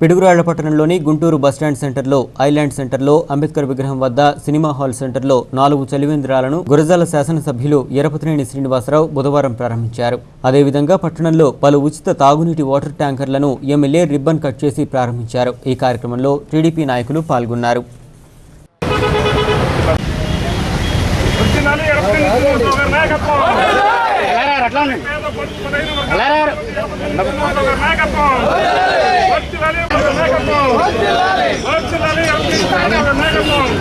పిడుగురాళ్ళ పట్టణంలోని గుంటూరు బస్టాండ్ సెంటర్లో ఐలాండ్ సెంటర్లో అంబేద్కర్ విగ్రహం వద్ద సినిమా హాల్ సెంటర్లో నాలుగు చలివేంద్రాలను గురజాల శాసనసభ్యులు ఎరపతినేని శ్రీనివాసరావు బుధవారం ప్రారంభించారు. అదేవిధంగా పట్టణంలో పలు ఉచిత తాగునీటి వాటర్ ట్యాంకర్లను ఎమ్మెల్యే రిబ్బన్ కట్ చేసి ప్రారంభించారు. ఈ కార్యక్రమంలో టీడీపీ నాయకులు పాల్గొన్నారు. వచ్చిందని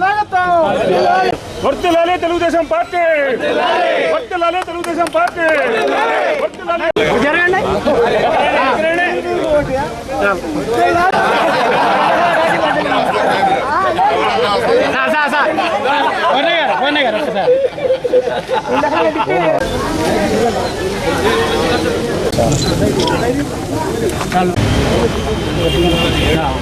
నాయకత్వం! వర్తిల్లాలే Telugu Desam party! వర్తిల్లాలే Telugu Desam party! Sir sir sir. 자.